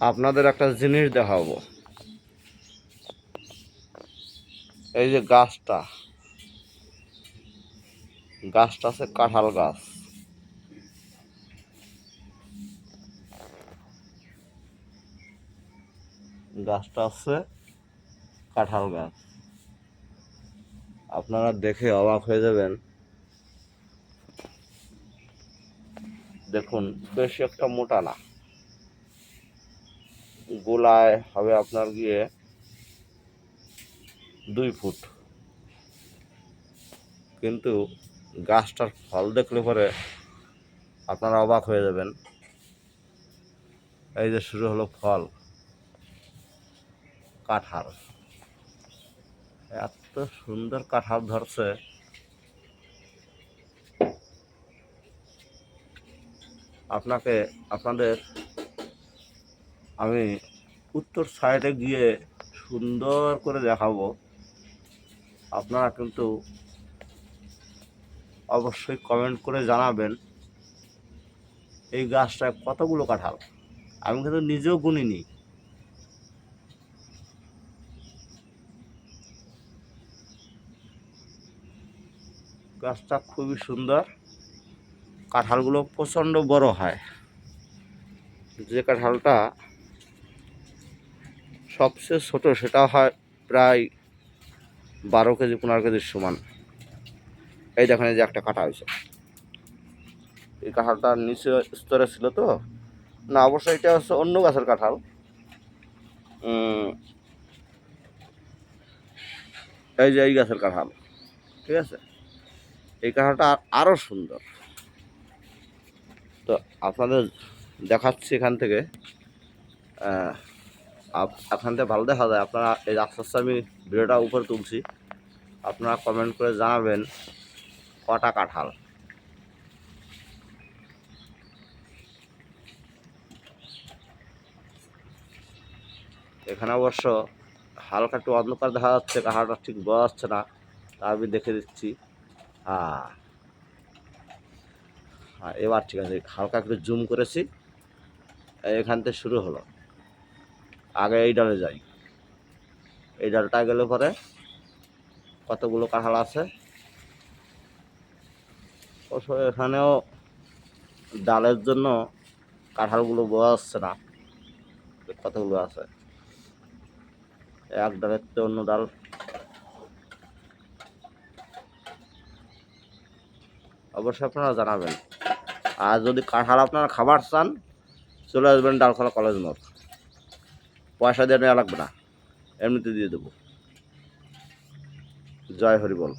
আপনাদের একটা জিনিস দেখাবো। এই যে গাছটা গাছটা আছে কাঁঠাল গাছ। গাছটা আছে কাঁঠাল গাছ। আপনারা দেখে অবাক হয়ে যাবেন। দেখুন, বেশি একটা মোটা না। গোলায় হবে আপনার গিয়ে দুই ফুট। কিন্তু গাছটার ফল দেখলে পরে আপনারা অবাক হয়ে যাবেন। এই যে শুরু হলো ফল, কাঁঠাল। এত সুন্দর কাঁঠাল ধরছে। আপনাকে, আপনাদের আমি উত্তর সাইডে গিয়ে সুন্দর করে দেখাবো। আপনারা কিন্তু অবশ্যই কমেন্ট করে জানাবেন এই গাছটায় কতগুলো কাঁঠাল? আমি কিন্তু নিজেও গুনিনি। গাছটা খুবই সুন্দর। কাঁঠালগুলো প্রচণ্ড বড় হয়। যে কাঁঠালটা সবচেয়ে ছোট সেটা হয় প্রায় বারো কেজি, পনেরো কেজির সমান। এই দেখেন, এই যে একটা কাটা হয়েছে। এই কাঁঠালটা নিচে স্তরে ছিল তো। না অবশ্যই এটা হচ্ছে অন্য গাছের কাঁঠাল। এই যে এই গাছের কাঁঠাল, ঠিক আছে? এই কাঁঠালটা আরও সুন্দর। তো আপনাদের দেখাচ্ছি এখান থেকে এখান থেকে ভালো দেখা যায়। আপনারা এই আস্তে আস্তে আমি ভিডিওটা উপরে তুলছি। আপনারা কমেন্ট করে জানাবেন কটা কাঁঠাল। এখানে অবশ্য হালকা একটু অন্ধকার দেখা যাচ্ছে, কাঁঠালটা ঠিক বোঝা যাচ্ছে না। তা আমি দেখে দিচ্ছি। হ্যাঁ। হ্যাঁ এবার ঠিক আছে, হালকা একটু জুম করেছি। এখান থেকে শুরু হলো। আগে এই ডালে যাই। এই ডালটা গেলে পরে কতগুলো কাঁঠাল আছে? এখানেও ডালের জন্য কাঁঠালগুলো বোঝা যাচ্ছে না কতগুলো আছে। এক ডালের তো অন্য ডাল। অবশ্যই আপনারা জানাবেন। আর যদি কাঁঠাল আপনারা খাবার চান, চলে আসবেন ডালখোলা কলেজ মোড়। পয়সা দিয়ে নেওয়া লাগবে না। এমনিতে দিয়ে দেবো। জয় হরি বল।